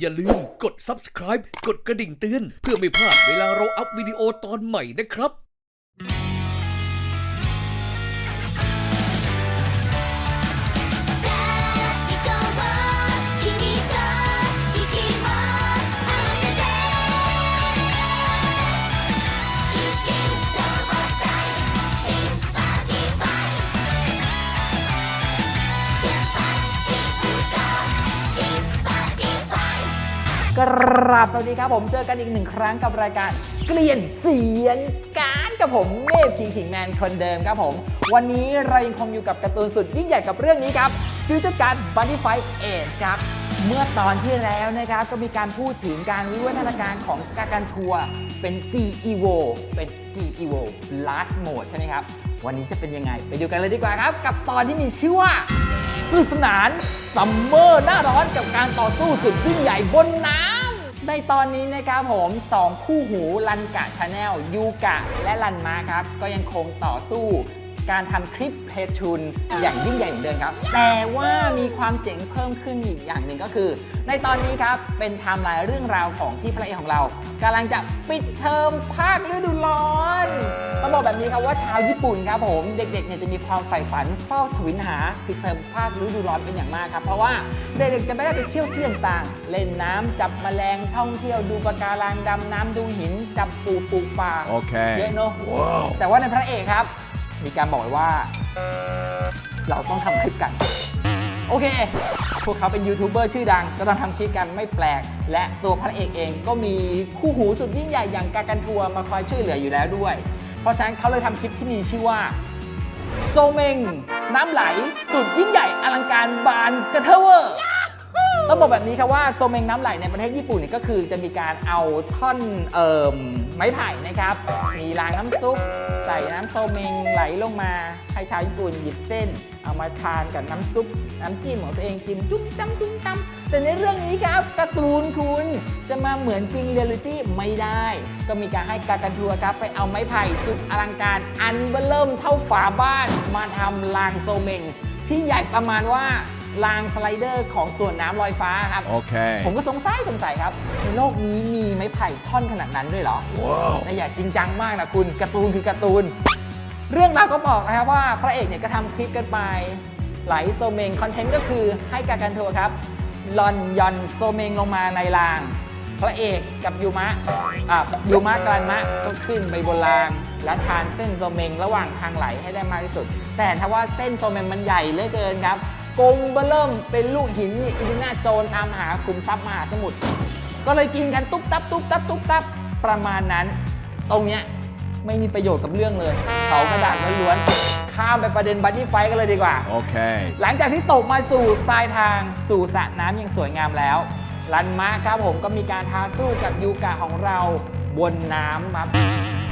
อย่าลืมกด subscribe กดกระดิ่งเตือน เพื่อไม่พลาดเวลาเราอัพวิดีโอตอนใหม่นะครับ กราบสวัสดีครับผมเจอกันอีกหนึ่งครั้งกับรายการเกลียนเสียงการกับผมเมฟคิงคิงแมนคนเดิมครับผม วันนี้เรายังคงอยู่กับการ์ตูนสุดยิ่งใหญ่กับเรื่องนี้ครับฟิวเจอร์การ์บันดี้ไฟเอชครับเมื่อตอนที่แล้วนะครับก็มีการพูดถึงการวิวัฒนาการของกากันทัวร์เป็น G Evo เป็น G Evo Last Mode ใช่ไหมครับ วันนี้จะเป็นยังไงไปดูกันเลยดีกว่าครับ กับตอนที่มีชื่อว่าสนุกสนานซัมเมอร์หน้าร้อนกับการต่อสู้สุดยิ่งใหญ่บนน้ำ ในตอนนี้นะครับผม 2 คู่หูลันกะชาแนลยูกะ และลันมาครับ ก็ยังคงต่อสู้ การทำคลิปเพทุนอย่างยิ่งใหญ่เหมือนเดิมครับ แต่ว่ามีความเจ๋งเพิ่มขึ้นอีกอย่างหนึ่งก็คือ ในตอนนี้ครับเป็นไทม์ไลน์เรื่องราวของที่พระเอกของเรากำลังจะปิดเทอมภาคฤดูร้อนต้องบอกแบบนี้ครับว่าชาวญี่ปุ่นครับผมเด็กๆเนี่ยจะมีความใฝ่ฝันเฝ้าทวินหาปิดเทอมภาคฤดูร้อนเป็นอย่างมากครับ เพราะว่าเด็กๆจะไม่ได้ไปเที่ยวที่ต่างๆ เล่นน้ำจับแมลงท่องเที่ยวดูปะการังดำน้ำดูหินจับปูปลูกป่าโอเคเยอะเนอะแต่ว่าในพระเอกครับ มีการบอกไว้ว่า เราต้องทำคลิปกัน โอเค พวกเขาเป็นยูทูบเบอร์ชื่อดัง ก็ต้องทำคลิปกันไม่แปลก และตัวพระเอกเองก็มีคู่หูสุดยิ่งใหญ่อย่างกากันทัวร์มาคอยช่วยเหลืออยู่แล้วด้วย เพราะฉะนั้นเขาเลยทำคลิปที่มีชื่อว่าโซเมงน้ำไหล สุดยิ่งใหญ่อลังการบานกระเทเวอร์ ต้องบอกแบบนี้ครับว่าโซเมงน้ำไหลในประเทศญี่ปุ่นเนี่ยก็คือจะมีการเอาท่อนเอ่มไม้ไผ่นะครับ มีรางน้ำซุปใส่น้ำโซเมงไหลลงมาให้ชาวญี่ปุ่นหยิบเส้น เอามาทานกับน้ำซุปน้ำจิ้มของตัวเองจิ้มจุ๊บจ้ำจุ๊บจ้ำแต่ในเรื่องนี้ครับการ์ตูนคุณจะมาเหมือนจริงเรียลลิตี้ไม่ได้ ก็มีการให้กากันทัวร์ครับไปเอาไม้ไผ่สุดอลังการอันเบิ่มเท่าฝาบ้านมาทำรางโซเมง ที่ใหญ่ประมาณว่ารางสไลเดอร์ของสวนน้ำลอยฟ้าครับ Okay. ผมก็สงสัยสงสัยครับ ในโลกนี้มีไม้ไผ่ท่อนขนาดนั้นด้วยเหรอ Wow. แต่อย่าจริงจังมากนะคุณการ์ตูนคือการ์ตูน เรื่องราวก็บอกนะครับว่าพระเอกเนี่ยก็ทำคลิปกันไปไหลโซเมงคอนเทนต์ก็คือให้กากันทัวร์ครับลอนยอนโซเมงลงมาในราง พระเอกกับยูมะอะยูมะกับลันมะก็ขึ้นไปบนราง และทานเส้นโซเมงระหว่างทางไหลให้ได้มากที่สุด แต่ถ้าว่าเส้นโซเมงมันใหญ่เหลือเกินครับกลมเบอเริ่มเป็นลูกหินนี่อินดินาโจนตามหาขุมทรัพย์มหาสมุทรก็เลยกินกันตุ๊บตับตุ๊บตับตุ๊บตับประมาณนั้น ตรงเนี้ยไม่มีประโยชน์กับเรื่องเลยเขากระดาษล้วนๆข้ามไปประเด็นบัดดี้ไฟท์กันเลยดีกว่า Okay. หลังจากที่ตกมาสู่ปลายทางสู่สระน้ำอย่างสวยงามแล้ว รันมะครับผมก็มีการท้าสู้กับยูกะของเราบนน้ำครับ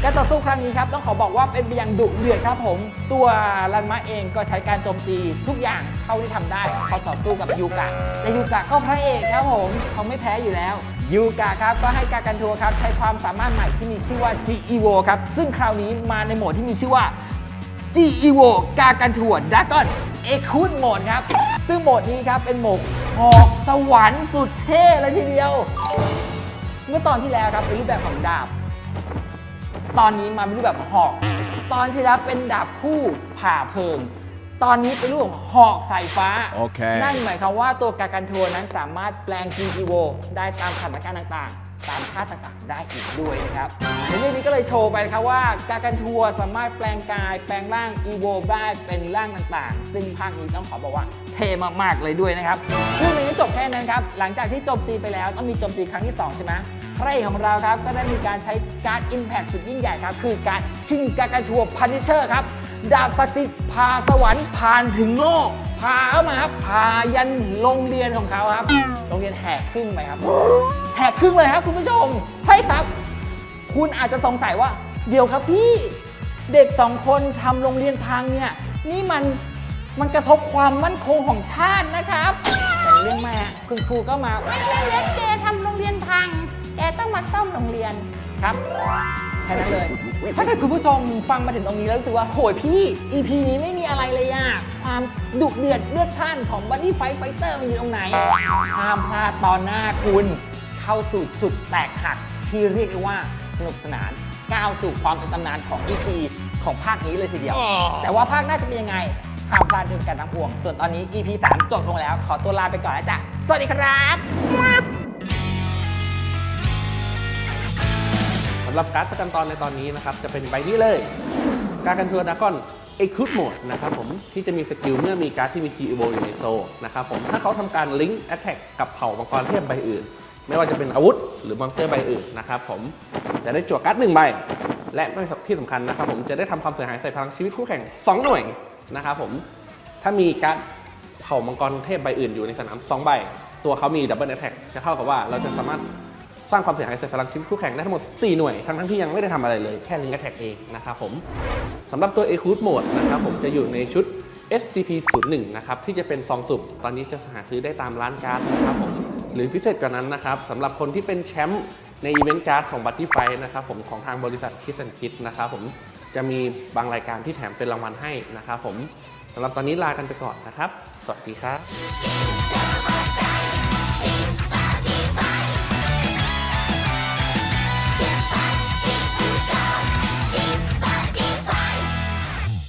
การต่อสู้ครั้งนี้ครับต้องขอบอกว่าเป็นไปอย่างดุเดือดครับผม ตัวรันมะเองก็ใช้การโจมตีทุกอย่างเท่าที่ทำได้เขาต่อสู้กับยูกะแต่ยูกะก็พระเอกครับผมเขาไม่แพ้อยู่แล้วยูกะครับก็ให้กากันทัวร์ครับใช้ความสามารถใหม่ที่มีชื่อว่า G Evo ครับซึ่งคราวนี้มาในโหมดที่มีชื่อว่า G Evo กากันทัวร์ดากอนเอคูดโหมดครับ ซึ่งโหมดนี้ครับเป็นโหมดหอกสวรรค์สุดเท่เลยทีเดียว เมื่อตอนที่แล้วครับเป็นรูปแบบของดาบ ตอนนี้มาเป็นรูปแบบของหอก ตอนที่แล้วเป็นดาบคู่ผ่าเพลิง ตอนนี้เป็นรูปของหอกสายฟ้าโอเคนั่นหมายความว่าตัวกากันทัวร์นั้นสามารถแปลง G Evo ได้ตามสถานการณ์ต่างๆตามค่าต่างๆได้อีกด้วยนะครับในเรื่องนี้ก็เลยโชว์ไปนะครับว่า กากันทัวร์สามารถแปลงกาย แปลงร่างอีโวได้เป็นร่างต่างๆ ซึ่งภาคนี้ต้องขอบอกว่าเท่มากๆเลยด้วยนะครับเรื่องนี้จบแค่นั้นครับหลังจากที่โจมตีไปแล้วต้องมีโจมตีครั้งที่สองใช่ไหม พระเอกของเราครับก็ได้มีการใช้การ Impact สุดยิ่งใหญ่ครับ คือการชิงกากันทัวพันนิเชอร์ครับ ดาบศักดิ์สิทธิ์พาสวรรค์ผ่านถึงโลก พาเข้ามาครับ พายันโรงเรียนของเขาครับ โรงเรียนแหกครึ่งไปครับ แหกครึ่งเลยครับคุณผู้ชม ใช่ครับ คุณอาจจะสงสัยว่า เดี๋ยวครับพี่ เด็กสองคนทำโรงเรียนพังเนี่ย นี่มันมันกระทบความมั่นคงของชาตินะครับ เรื่องแม่คุณครูก็มาไม่เล็กแกทำ ต้องมาซ่อมโรงเรียน ครับแค่นั้นเลย ถ้าเกิดคุณผู้ชมฟังมาถึงตรงนี้แล้วรู้สึกว่าโหยพี่ EP นี้ไม่มีอะไรเลยอะความดุเดือดเลือดพล่านของบั d ดี้ไฟไฟเตอร์มันอยู่ตรงไหนห้ามพลาดตอนหน้าคุณเข้าสู่จุดแตกหักที่เรียกได้ว่าสนุกสนานก้าวสู่ความเป็นตำนานของ EP ของภาคนี้เลยทีเดียว แต่ว่าภาคหน้าจะเป็นยังไงห้ามพลาดด้วยกันทั้งปวง ส่วนตอนนี้ EP 3จบลงแล้ว ขอตัวลาไปก่อนแล้วจ้ะสวัสดีครับ สำหรับการ์ดประจำตอนในตอนนี้นะครับ จะเป็นใบนี้เลย การกันทัวร์ดากอนเอ็กซ์คูดโหมดนะครับผมที่จะมีสกิลเมื่อมีการ์ดที่มีทีอีโวอยู่ในโซนะครับผมถ้าเขาทำการลิงก์แอตแทกกับเผ่ามังกรเทพใบอื่น ไม่ว่าจะเป็นอาวุธหรือมอนสเตอร์ใบอื่นนะครับผมจะได้จั่วการ์ดหนึ่งใบ และที่สำคัญนะครับผมจะได้ทำความเสียหายใส่พลังชีวิตคู่แข่ง 2 หน่วยนะครับผมถ้ามีการ์ดเผ่ามังกรเทพใบอื่นอยู่ในสนาม2ใบ ตัวเขามีดับเบิลแอตแทกจะเท่ากับว่าเราจะสามารถ สร้างความเสียหายใส่พลังชีวิตคู่แข่งได้ทั้งหมด 4 หน่วย ทั้งทั้งที่ยังไม่ได้ทำอะไรเลย แค่ลิงก์แอตแทกเองนะครับผมสำหรับตัว e c r u i t Mode นะครับผมจะอยู่ในชุด SCP-01 นะครับ ที่จะเป็นซองสุ่มตอนนี้จะหาซื้อได้ตามร้านการ์ดนะครับผมหรือพิเศษกว่านั้นนะครับสำหรับคนที่เป็นแชมป์ในอีเวนต์การ์ดของบัตตี้ไฟนะครับผมของทางบริษัทคิส n นคิดนะครับผมจะมีบางรายการที่แถมเป็นรางวัลให้นะครับผมสำหรับตอนนี้ลากันไปก่อนนะครับ สวัสดีครับ「